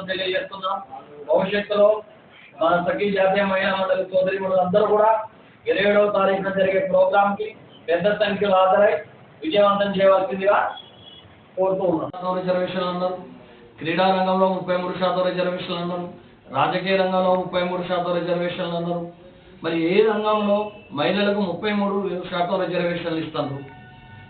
ఉన్నది తెలియజేస్తున్నాం. భవిష్యత్తులో మన సఖీ జాతీయ మహిళా మండలి సోదరి అందరూ కూడా ఇరవై ఏడవ తారీఖున జరిగే ప్రోగ్రామ్కి పెద్ద సంఖ్యలో హాజరై విజయవంతం చేయవలసిందిగా కోరుతూ ఉన్నాం. రిజర్వేషన్లు అన్నారు క్రీడా రంగంలో ముప్పై మూడు శాతం రిజర్వేషన్లు అన్నారు రాజకీయ రంగంలో ముప్పై మూడు శాతం రిజర్వేషన్లు అన్నారు మరి ఏ రంగంలో మహిళలకు ముప్పై మూడు శాతం రిజర్వేషన్లు ఇస్తారు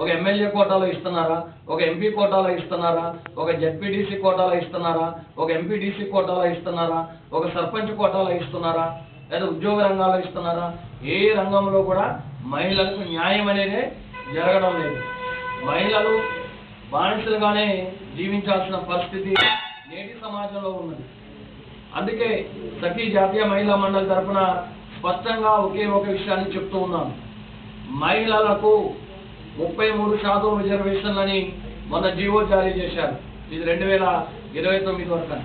ఒక ఎమ్మెల్యే కోటాలో ఇస్తున్నారా? ఒక ఎంపీ కోటాలో ఇస్తున్నారా? ఒక జడ్పీటీసీ కోటాలో ఇస్తున్నారా? ఒక ఎంపీడీసీ కోటాలో ఇస్తున్నారా? ఒక సర్పంచ్ కోటాలో ఇస్తున్నారా? లేదా ఉద్యోగ రంగాల్లో ఇస్తున్నారా? ఏ రంగంలో కూడా మహిళలకు న్యాయం అనేది జరగడం లేదు. మహిళలు బానిసలుగానే జీవించాల్సిన పరిస్థితి నేటి సమాజంలో ఉన్నది. అందుకే సఖీ జాతీయ మహిళా మండలి తరఫున స్పష్టంగా ఒకే ఒక విషయాన్ని చెప్తూ ఉన్నాను. మహిళలకు ముప్పై మూడు శాతం రిజర్వేషన్లని మొన్న జీవో జారీ చేశారు. ఇది రెండు వేల ఇరవై తొమ్మిది వరకు.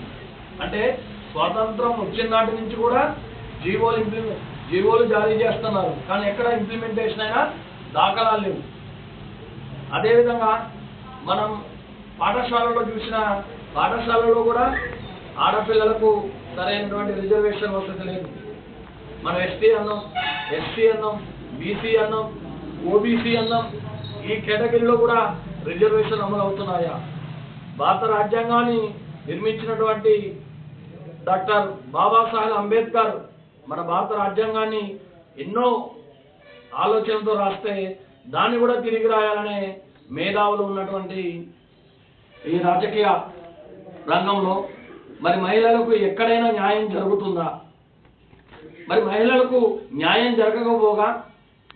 అంటే స్వాతంత్రం వచ్చిన నాటి నుంచి కూడా జీవోలు ఇంప్లిమెంట్ జీవోలు జారీ చేస్తున్నారు. కానీ ఎక్కడ ఇంప్లిమెంటేషన్ అయినా దాఖలాలు లేవు. అదేవిధంగా మనం పాఠశాలలో చూసిన పాఠశాలలో కూడా ఆడపిల్లలకు సరైనటువంటి రిజర్వేషన్ వసతి లేదు. మనం ఎస్టీ అన్నాం ఎస్సీ అన్నాం బీసీ అన్నాం ఓబీసీ అన్నాం ఈ కేటగిరీలో కూడా రిజర్వేషన్ అమలు అవుతున్నాయా భారత రాజ్యాంగాన్ని నిర్మించినటువంటి డాక్టర్ బాబాసాహెబ్ అంబేద్కర్ మన భారత రాజ్యాంగాన్ని ఎన్నో ఆలోచనతో రాస్తే దాన్ని కూడా తిరిగి రాయాలనే మేధావులు ఉన్నటువంటి ఈ రాజకీయ రంగంలో మరి మహిళలకు ఎక్కడైనా న్యాయం జరుగుతుందా? మరి మహిళలకు న్యాయం జరగకపోగా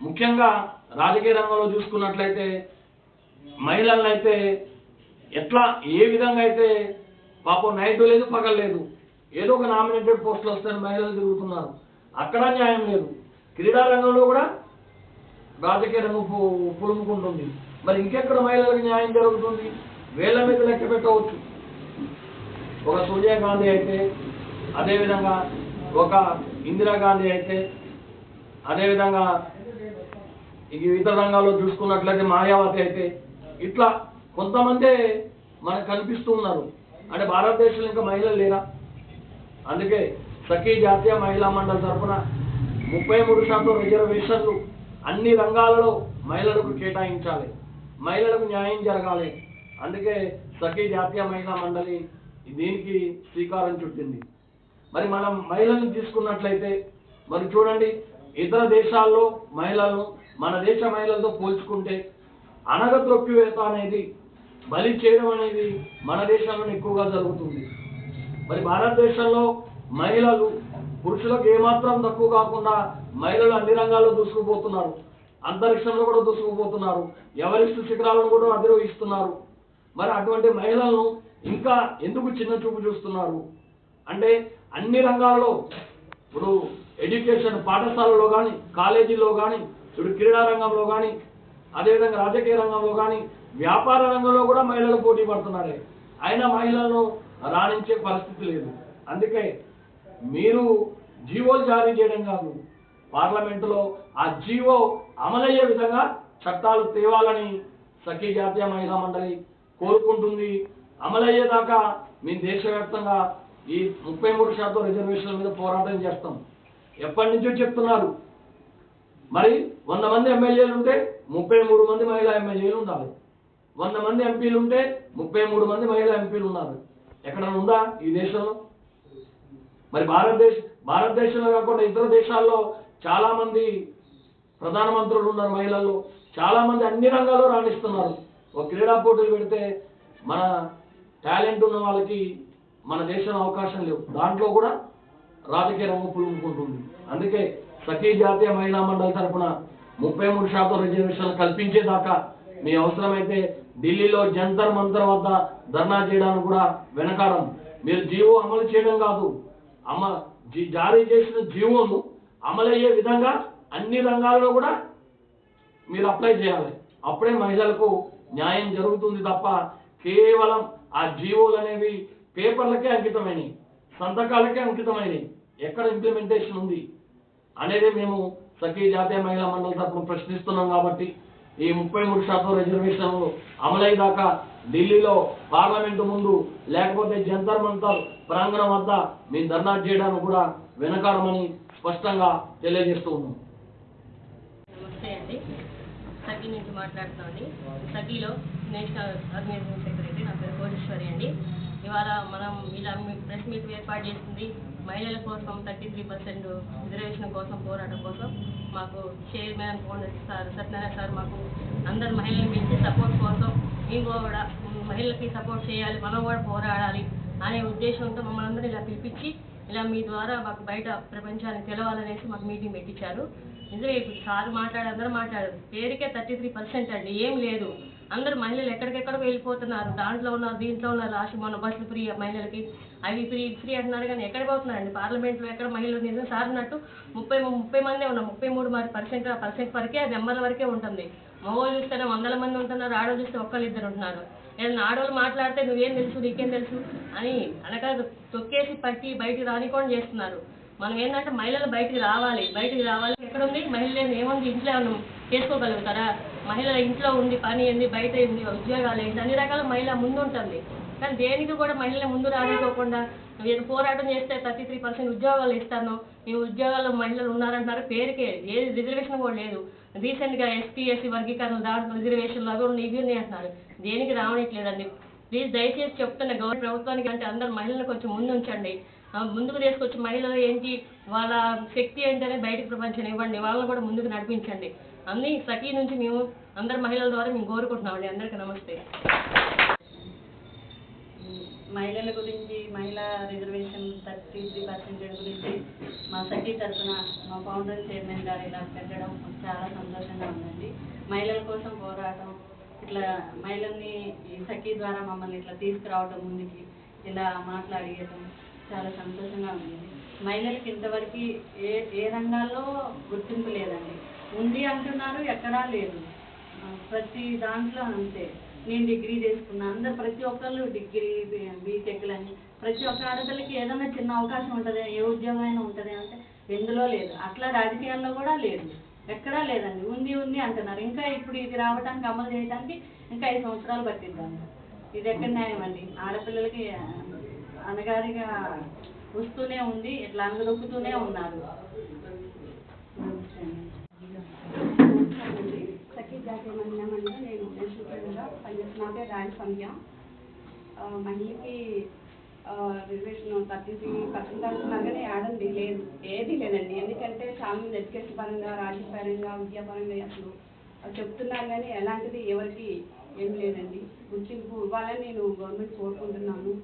ముఖ్యంగా రాజకీయ రంగంలో చూసుకున్నట్లయితే మహిళలను అయితే ఎట్లా ఏ విధంగా అయితే పాపం నైట్ లేదు పగలు లేదు ఏదో ఒక నామినేటెడ్ పోస్టులు వస్తాయని మహిళలు తిరుగుతున్నారు. అక్కడ న్యాయం లేదు. క్రీడా రంగంలో కూడా రాజకీయ రంగం పు- పులుముకుంటుంది మరి ఇంకెక్కడ మహిళలకు న్యాయం జరుగుతుంది? వేళ్ళ మీద లెక్క పెట్టవచ్చు. ఒక సోనియా గాంధీ అయితే అదేవిధంగా ఒక ఇందిరాగాంధీ అయితే అదేవిధంగా ఇక ఇతర రంగాల్లో చూసుకున్నట్లయితే మాయావతి అయితే ఇట్లా కొంతమందే మనకు కనిపిస్తూ ఉన్నారు. అంటే భారతదేశంలో ఇంకా మహిళలు లేరా? అందుకే సఖీ జాతీయ మహిళా మండలి తరఫున ముప్పై మూడు శాతం రిజర్వేషన్లు అన్ని రంగాలలో మహిళలకు కేటాయించాలి. మహిళలకు న్యాయం జరగాలి. అందుకే సఖీ జాతీయ మహిళా మండలి దీనికి శ్రీకారం చుట్టింది. మరి మనం మహిళలను తీసుకున్నట్లయితే మరి చూడండి ఇతర దేశాల్లో మహిళలను మన దేశ మహిళలతో పోల్చుకుంటే అనగత్రొక్కివేత అనేది బలి చేయడం అనేది మన దేశంలో ఎక్కువగా జరుగుతుంది. మరి భారతదేశంలో మహిళలు పురుషులకు ఏమాత్రం తక్కువ కాకుండా మహిళలు అన్ని రంగాల్లో దూసుకుపోతున్నారు. అంతరిక్షంలో కూడా దూసుకుపోతున్నారు. ఎవరిస్తు శిఖరాలను కూడా అధిరోహిస్తున్నారు. మరి అటువంటి మహిళలను ఇంకా ఎందుకు చిన్న చూపు చూస్తున్నారు? అంటే అన్ని రంగాల్లో ఇప్పుడు ఎడ్యుకేషన్ పాఠశాలలో కానీ కాలేజీలో కానీ చూడు క్రీడా రంగంలో కానీ అదేవిధంగా రాజకీయ రంగంలో కానీ వ్యాపార రంగంలో కూడా మహిళలు పోటీ పడుతున్నారే. అయినా మహిళలను రాణించే పరిస్థితి లేదు. అందుకే మీరు జీవోలు జారీ చేయడం కాదు పార్లమెంటులో ఆ జీవో అమలయ్యే విధంగా చట్టాలు తేవాలని సఖీ జాతీయ మహిళా మండలి కోరుకుంటుంది. అమలయ్యేదాకా మేము దేశవ్యాప్తంగా ఈ ముప్పై మూడు శాతం రిజర్వేషన్ల మీద పోరాటం చేస్తాం. ఎప్పటి నుంచో చెప్తున్నారు మరి వంద మంది ఎమ్మెల్యేలు ఉంటే ముప్పై మూడు మంది మహిళా ఎమ్మెల్యేలు ఉండాలి. వంద మంది ఎంపీలు ఉంటే ముప్పై మూడు మంది మహిళా ఎంపీలు ఉన్నారు ఎక్కడ ఉందా ఈ దేశంలో? మరి భారతదేశ భారతదేశంలో కాకుండా ఇతర దేశాల్లో చాలా మంది ప్రధానమంత్రులు ఉన్నారు మహిళలు చాలా మంది అన్ని రంగాల్లో రాణిస్తున్నారు. ఒక క్రీడా పోటీలు పెడితే మన టాలెంట్ ఉన్న వాళ్ళకి మన దేశంలో అవకాశం లేవు. దాంట్లో కూడా రాజకీయ రంగు పులుముకుంటుంది అందుకే సఖీ జాతీయ మహిళా మండలి తరపున ముప్పై మూడు శాతం రిజర్వేషన్లు కల్పించేదాకా మీ అవసరమైతే ఢిల్లీలో జంతర్ మంతర్ వద్ద ధర్నా చేయడానికి కూడా వెనకాడం. మీరు జీవో అమలు చేయడం కాదు. అమ జీ- జారీ చేసిన జీవోను అమలయ్యే విధంగా అన్ని రంగాల్లో కూడా మీరు అప్లై చేయాలి. అప్పుడే మహిళలకు న్యాయం జరుగుతుంది తప్ప కేవలం ఆ జీవోలు అనేవి పేపర్లకే అంకితమైనవి సంతకాలకే అంకితమైనవి ఎక్కడ ఇంప్లిమెంటేషన్ ఉంది? అనేది మేము సఖీ జాతీయ మహిళా మండలి తరఫున ప్రశ్నిస్తున్నాం కాబట్టి ఈ ముప్పై మూడు శాతం రిజర్వేషన్లు అమలయ్యేదాకా ఢిల్లీలో పార్లమెంటు ముందు లేకపోతే జంతర్ మంతర్ ప్రాంగణం వద్ద మేము ధర్నా చేయడానికి కూడా వెనకాడమని స్పష్టంగా తెలియజేస్తూ ఉన్నాం. నమస్తే అండి. సఖీ నుంచి మాట్లాడుతున్నాండి సఖీలో నేషనల్ ఆర్గనైజేషన్ సెక్రటరీ నా పేరు కోటేశ్వరి అండి. ఇవాళ మనం ఇలా ప్రెస్ మీట్ ఏర్పాటు చేసింది మహిళల కోసం థర్టీ త్రీ పర్సెంట్ రిజర్వేషన్ కోసం పోరాటం కోసం మాకు chairman founder sir Satyanarayana sir మాకు అందరు మహిళలు పిలిచి సపోర్ట్ కోసం మేము కూడా మహిళలకి సపోర్ట్ చేయాలి మనం కూడా పోరాడాలి అనే ఉద్దేశంతో మమ్మల్ని అందరూ ఇలా పిలిపించి ఇలా మీ ద్వారా మాకు బయట ప్రపంచానికి తెలవాలనేసి మాకు మీటింగ్ పెట్టించారు. నిజమే ఇప్పుడు సార్ మాట్లాడారు అందరూ మాట్లాడారు. పేరుకే థర్టీ త్రీ పర్సెంట్ అండి ఏం లేదు. అందరు మహిళలు ఎక్కడికెక్కడికో వెళ్ళిపోతున్నారు. దాంట్లో ఉన్నారు దీంట్లో ఉన్నారు రాష్ట్ర మొన్న బస్సులు ఫ్రీ మహిళలకి అవి ఫ్రీ ఫ్రీ అంటున్నారు కానీ ఎక్కడ పోతున్నారండి? పార్లమెంట్లో ఎక్కడ మహిళలు నిజం సార్ అన్నట్టు ముప్పై ముప్పై మందే ఉన్నారు ముప్పై మూడు మరి పర్సెంట్ పర్సెంట్ వరకే అది నెంబర్ల వరకే ఉంటుంది. మగవాళ్ళు చూస్తేనే వందల మంది ఉంటున్నారు ఆడవాళ్ళు చూస్తే ఒక్కళ్ళు ఇద్దరు ఉంటున్నారు. ఏదైనా ఆడవాళ్ళు మాట్లాడితే నువ్వేం తెలుసు నీకేం తెలుసు అని అనగా తొక్కేసి పట్టి బయటికి రానికోండి చేస్తున్నారు. మనం ఏంటంటే మహిళలు బయటికి రావాలి. బయటికి రావాలి. ఎక్కడ ఉంది? మహిళలు ఏముంది? ఇంట్లో చేసుకోగలుగుతారా? మహిళల ఇంట్లో ఉంది పని ఏంది బయట ఏంది ఉద్యోగాలు ఏంటి అన్ని రకాల మహిళ ముందు ఉంటుంది కానీ దేనికి కూడా మహిళలు ముందు రానికోకుండా ఏదో పోరాటం చేస్తే థర్టీ త్రీ పర్సెంట్ ఉద్యోగాలు ఇస్తాను ఈ ఉద్యోగాల్లో మహిళలు ఉన్నారంటారు పేరుకే ఏది? రిజర్వేషన్ కూడా లేదు. రీసెంట్గా ఎస్పీ ఎస్సీ వర్గీకరణ దాంట్లో రిజర్వేషన్లు అవి ఉన్నాయి ఇవి ఉన్నాయి అంటున్నారు. దేనికి రావట్లేదండి. ప్లీజ్ దయచేసి చెప్తున్న గవర్నమెంట్ ప్రభుత్వానికి అంటే అందరు మహిళలను కొంచెం ముందు ఉంచండి ముందుకు తీసుకొచ్చి మహిళలు ఏంటి వాళ్ళ శక్తి ఏంటనే బయటకు ప్రపంచం ఇవ్వండి వాళ్ళని కూడా ముందుకు నడిపించండి. అన్ని సఖీ నుంచి మేము అందరు మహిళల ద్వారా మేము కోరుకుంటున్నామండి అందరికీ నమస్తే. మహిళల గురించి మహిళా రిజర్వేషన్ థర్టీ త్రీ పర్సెంటేజ్ గురించి మా సఖీ తరఫున మా ఫౌండర్ చైర్మన్ గారు ఇలా పెట్టడం చాలా సంతోషంగా ఉందండి. మహిళల కోసం పోరాటం ఇట్లా మహిళల్ని సఖీ ద్వారా మమ్మల్ని ఇట్లా తీసుకురావడం ముందుకి ఇలా మాట్లాడేయటం చాలా సంతోషంగా ఉంది మహిళలకి ఇంతవరకు ఏ ఏ రంగాల్లో గుర్తింపు లేదండి. ఉంది అంటున్నారు ఎక్కడా లేదు. ప్రతి దాంట్లో అంతే. నేను డిగ్రీ చేసుకున్నా అందరు ప్రతి ఒక్కళ్ళు డిగ్రీ బీటెక్లని ప్రతి ఒక్క ఆడపిల్లకి ఏదైనా చిన్న అవకాశం ఉంటుంది ఏ ఉద్యోగం అయినా ఉంటుంది అంటే ఎందులో లేదు. అట్లా రాజకీయాల్లో కూడా లేదు. ఎక్కడా లేదండి. ఉంది ఉంది అంటున్నారు. ఇంకా ఇప్పుడు ఇది రావడానికి అమలు చేయడానికి ఇంకా ఐదు సంవత్సరాలు పట్టిద్దంట ఇది ఎక్కడ న్యాయం అండి? ఆడపిల్లలకి అనగారిగా వస్తూనే ఉంది ఇట్లా అందరొక్కుతూనే ఉన్నారు. సఖీ ఏమన్నామంటే నేను నేషనల్ ప్రెసిడెంట్గా పనిచేస్తున్నా నా పేరు రాయల్ సంధ్య. మహిళకి రిజర్వేషన్ థర్టీ త్రీ పర్సెంట్ అంటున్నారు కానీ ఆడండి లేదు ఏది లేదండి. ఎందుకంటే చాలా మంది ఎడ్యుకేషన్ పరంగా రాజకీయపరంగా విద్యాపరంగా అసలు చెప్తున్నారు కానీ ఎలాంటిది ఎవరికి ఏం లేదండి. గుర్తింపు ఇవ్వాలని నేను గవర్నమెంట్ కోరుకుంటున్నాను.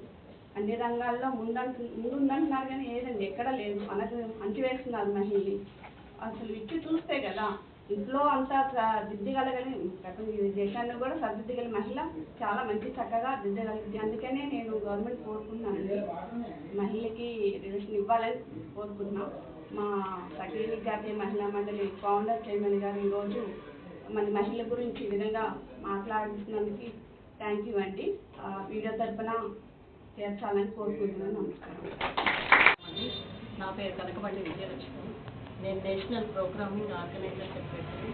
అన్ని రంగాల్లో ముందంటు ముందుందంటున్నారు కానీ ఏదండి ఎక్కడ లేదు. మనకు అంటివేస్తున్నారు మహిళని అసలు ఇచ్చి చూస్తే కదా ఇంట్లో అంతా దిద్దగలగని ప్రపంచ దేశాన్ని కూడా సరిదిద్దగల మహిళ చాలా మంచి చక్కగా దిద్దగలిగింది. అందుకనే నేను గవర్నమెంట్ కోరుకుంటున్నానండి. మహిళకి రిజర్వేషన్ ఇవ్వాలని కోరుకుంటున్నాం. మా సఖీ జాతీయ మహిళా మండలి ఫౌండర్ చైర్మన్ గారు ఈరోజు మన మహిళల గురించి ఈ విధంగా మాట్లాడుతున్నందుకు థ్యాంక్ యూ అండి. వీడియో తరఫున చేర్చాలని కోరుకుంటున్నాను. నమస్కారం. నా పేరు కనకబండి విజయలక్ష్మి. నేను national programming organiser secretary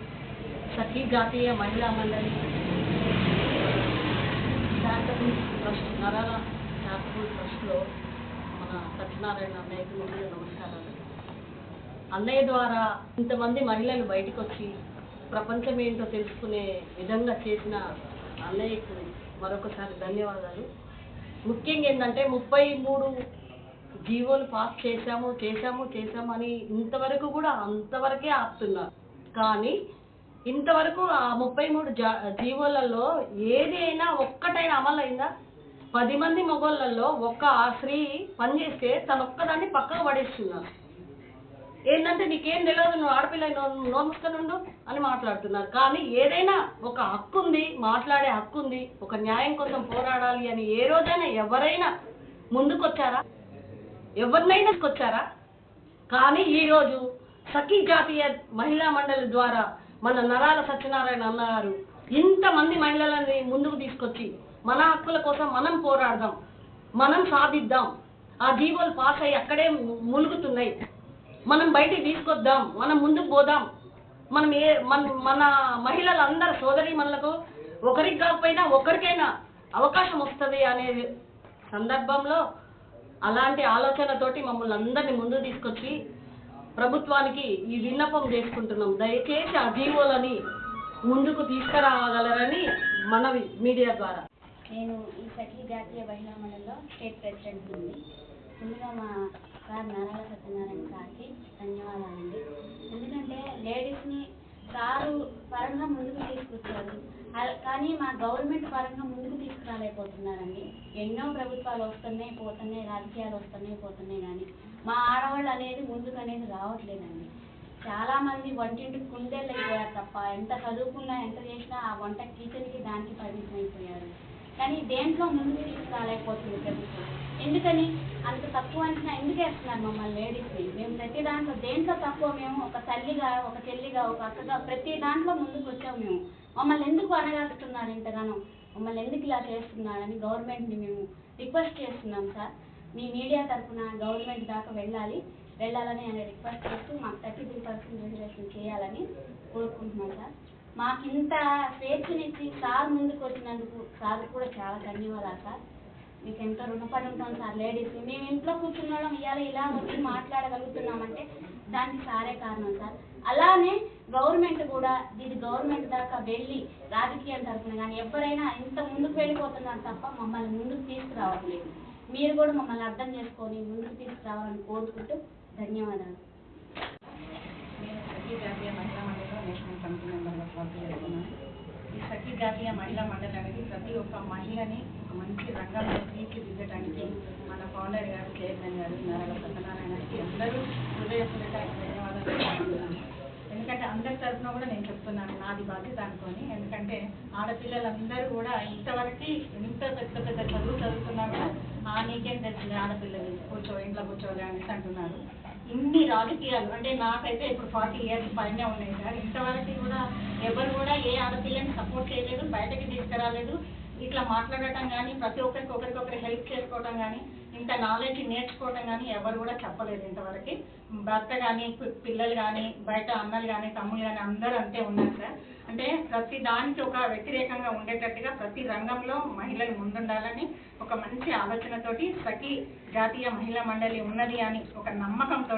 Sakhi జాతీయ మహిళా మండలి. చారిటబుల్ ట్రస్ట్ నరాల చారిటబుల్ ట్రస్ట్లో మన సత్యనారాయణ అన్నయ్యకి ముందుగా నమస్కారాలు. అన్నయ్య ద్వారా ఇంతమంది మహిళలు బయటకు వచ్చి ప్రపంచం ఏంటో తెలుసుకునే విధంగా చేసిన అన్నయ్యకు మరొకసారి ధన్యవాదాలు. ముఖ్యంగా ఏంటంటే ముప్పై మూడు జీవోలు పాస్ చేశాము చేశాము చేశాము అని ఇంతవరకు కూడా అంతవరకే ఆపుతున్నారు. కానీ ఇంతవరకు ఆ ముప్పై మూడు జా జీవోలలో ఏది అయినా ఒక్కటైనా అమలైందా? పది మంది మొగోళ్ళల్లో ఒక్క ఆ స్త్రీ పనిచేస్తే తన ఒక్కదాన్ని పక్కకు పడేస్తున్నారు. ఏంటంటే నీకేం తెలియదు నువ్వు ఆడపిల్ల నోముసుకునుండు అని మాట్లాడుతున్నారు. కానీ ఏదైనా ఒక హక్కు ఉంది మాట్లాడే హక్కు ఉంది ఒక న్యాయం కోసం పోరాడాలి అని ఏ రోజైనా ఎవరైనా ముందుకొచ్చారా? ఎవరినైనా కొచ్చారా కానీ ఈరోజు సఖీ జాతీయ మహిళా మండలి ద్వారా మన నరాల సత్యనారాయణ అన్నగారు ఇంతమంది మహిళలని ముందుకు తీసుకొచ్చి మన హక్కుల కోసం మనం పోరాడదాం మనం సాధిద్దాం ఆ జీవోలు పాస్ అయ్యి అక్కడే ములుగుతున్నాయి. మనం బయటికి తీసుకొద్దాం మనం ముందుకు పోదాం. మనం ఏ మన మన మహిళలందరూ సోదరి మనలకు ఒకరికి కాకపోయినా ఒకరికైనా అవకాశం వస్తుంది అనే సందర్భంలో అలాంటి ఆలోచనతోటి మమ్మల్ని అందరినీ ముందు తీసుకొచ్చి ప్రభుత్వానికి ఈ విన్నపం చేసుకుంటున్నాం. దయచేసి ఆ జీవోలని ముందుకు తీసుకురాగలరని మనవి మీడియా ద్వారా. నేను ఈ సఖీ జాతీయ మహిళా మండలిలో స్టేట్ ప్రెసిడెంట్ ఉంది ముందుగా మా సార్ నారాయణ సత్యనారాయణ సార్కి ధన్యవాదాలండి. ఎందుకంటే లేడీస్ని సారు పరంగా ముందుకు తీసుకొచ్చారు. కానీ మా గవర్నమెంట్ పరంగా ముందుకు తీసుకురాలేకపోతున్నారండి. ఎన్నో ప్రభుత్వాలు వస్తున్నాయి పోతున్నాయి రాజకీయాలు వస్తున్నాయి పోతున్నాయి కానీ మా ఆడవాళ్ళు అనేది ముందుకు అనేది రావట్లేదండి. చాలా మంది వంటింటి కుందేళ్ళు అయిపోయారు తప్ప ఎంత చదువుకున్నా ఎంత చేసినా ఆ వంట కిచెన్కి దానికి పరిమితం అయిపోయారు కానీ దేంట్లో ముందుకు తీసుకురాలేకపోతుంది ప్రభుత్వం. ఎందుకని? అంత తక్కువ అంచనా ఎందుకు వేస్తున్నారు మమ్మల్ని లేడీస్ని మేము ప్రతి దాంట్లో దేంట్లో తక్కువ మేము ఒక తల్లిగా ఒక చెల్లిగా ఒక అక్కగా ప్రతి దాంట్లో ముందుకు వచ్చాము మేము. మమ్మల్ని ఎందుకు అనగాస్తున్నారు ఇంతగానో? మమ్మల్ని ఎందుకు ఇలా చేస్తున్నారని గవర్నమెంట్ని మేము రిక్వెస్ట్ చేస్తున్నాం సార్. మీ మీడియా తరఫున గవర్నమెంట్ దాకా వెళ్ళాలి. వెళ్ళాలని ఆయన రిక్వెస్ట్ చేస్తూ మాకు థర్టీ త్రీ పర్సెంట్ రిజర్వేషన్ చేయాలని కోరుకుంటున్నాం సార్. మాకు ఇంత స్వేచ్ఛనిచ్చి సార్ ముందుకు వచ్చినందుకు సార్ కూడా చాలా ధన్యవాదాలు సార్. మీకు ఎంతో రుణపడి ఉంటాం సార్ లేడీస్. మేము ఇంట్లో కూర్చున్నాం ఇవాళ ఇలా వచ్చి మాట్లాడగలుగుతున్నామంటే దానికి సారే కారణం సార్. అలానే గవర్నమెంట్ కూడా ఇది గవర్నమెంట్ దాకా వెళ్ళి రాజకీయం తరఫున కానీ ఎవరైనా ఇంత ముందుకు వెళ్ళిపోతున్నారు తప్ప మమ్మల్ని ముందుకు తీసుకురావట్లేదు. మీరు కూడా మమ్మల్ని అర్థం చేసుకొని ముందుకు తీసుకురావాలని కోరుకుంటూ ధన్యవాదాలు నేను సఖీ జాతీయ మహిళా మండలిలో నేషనల్ కమిటీ మెంబర్గా వర్క్ చేస్తున్నాను. ఈ సఖీ జాతీయ మహిళా మండలి అనేది ప్రతి ఒక్క మహిళని మంచి రంగంలో తీర్చిదిద్దటానికి మన ఫౌండర్ గారు చైర్మన్ గారు నారాయణ సత్యనారాయణ గారికి అందరూ హృదయపూర్వక ధన్యవాదాలు ఎందుకంటే అందరి తరఫున కూడా నేను చెప్తున్నాను నాది బాధ్యత అనుకొని. ఎందుకంటే ఆడపిల్లలందరూ కూడా ఇంతవరకు ఇంత పెద్ద పెద్ద చదువు చదువుతున్నా కూడా ఆ నీకేం తెలిసింది ఆడపిల్లలు కూర్చో ఇంట్లో కూర్చోలే అనేసి అంటున్నారు. ఇన్ని రాజకీయాలు అంటే నాకైతే ఇప్పుడు ఫార్టీ ఇయర్స్ పైనే ఉన్నాయి సార్. ఇంతవరకు కూడా ఎవరు కూడా ఏ ఆడపిల్లని సపోర్ట్ చేయలేదు బయటకి తీసుకురాలేదు. ఇట్లా మాట్లాడటం కానీ ప్రతి ఒక్కరికి ఒకరికొకరు హెల్ప్ చేసుకోవటం కానీ ఇంత నాలెడ్జ్ నేర్చుకోవటం కానీ ఎవరు కూడా చెప్పలేదు ఇంతవరకు. భర్త కానీ పిల్లలు కానీ బయట అన్నలు కానీ తమ్ముళ్ళు కానీ అందరూ అంతే ఉన్నారు సార్. అంటే ప్రతి దానికి ఒక వ్యతిరేకంగా ఉండేటట్టుగా ప్రతి రంగంలో మహిళలు ముందుండాలని ఒక మంచి ఆలోచనతోటి సఖి జాతీయ మహిళా మండలి ఉన్నది అని ఒక నమ్మకంతో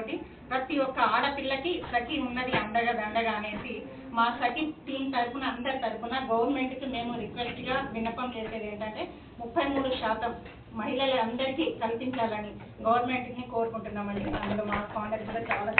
ప్రతి ఒక్క ఆడపిల్లకి సఖీ ఉన్నది అండగా దండగా అనేసి మా సఖి టీం తరపున అందరి తరపున గవర్నమెంట్కి మేము రిక్వెస్ట్గా విన్నపం చేసేది ఏంటంటే ముప్పై మూడు శాతం మహిళలు మహిళలందరికీ కల్పించాలని గవర్నమెంట్ని కోరుకుంటున్నామండి. అందులో మా కాండక్ట్ కూడా చాలా